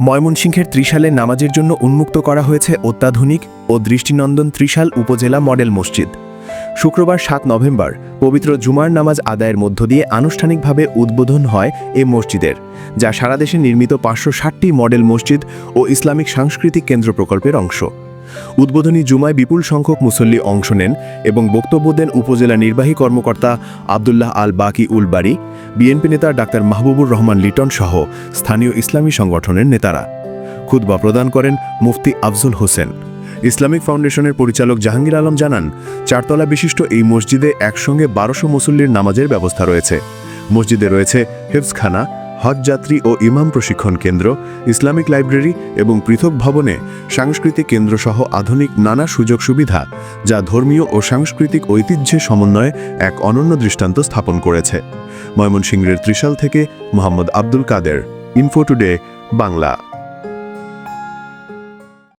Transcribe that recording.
ময়মনসিংহের ত্রিশালে নামাজের জন্য উন্মুক্ত করা হয়েছে অত্যাধুনিক ও দৃষ্টিনন্দন ত্রিশাল উপজেলা মডেল মসজিদ। শুক্রবার সাত নভেম্বর, পবিত্র জুমার নামাজ আদায়ের মধ্য দিয়ে আনুষ্ঠানিকভাবে উদ্বোধন হয় এ মসজিদের, যা সারা দেশে নির্মিত পাঁচশো ষাটটি মডেল মসজিদ ও ইসলামিক সাংস্কৃতিক কেন্দ্র প্রকল্পের অংশ। উদ্বোধনী জুমায় বিপুল সংখ্যক মুসল্লি অংশ নেন এবং বক্তব্য দেন উপজেলা নির্বাহী কর্মকর্তা আবদুল্লাহ আল বাকি উলবাড়ি বিএনপি নেতা ডাক্তার মাহবুবুর রহমান লিটন সহ স্থানীয় ইসলামী সংগঠনের নেতারা। খুতবা প্রদান করেন মুফতি আফজল হোসেন। ইসলামিক ফাউন্ডেশনের পরিচালক জাহাঙ্গীর আলম জানান, চারতলা বিশিষ্ট এই মসজিদে একসঙ্গে বারোশো মুসল্লির নামাজের ব্যবস্থা রয়েছে। মসজিদে রয়েছে হেফজখানা হজযাত্রী ও ইমাম প্রশিক্ষণ কেন্দ্র, ইসলামিক লাইব্রেরি এবং পৃথক ভবনে সাংস্কৃতিক কেন্দ্রসহ আধুনিক নানা সুযোগ সুবিধা, যা ধর্মীয় ও সাংস্কৃতিক ঐতিহ্যের সমন্বয়ে এক অনন্য দৃষ্টান্ত স্থাপন করেছে। ময়মনসিংহের ত্রিশাল থেকে মোহাম্মদ আব্দুল কাদের ইনফো টুডে বাংলা।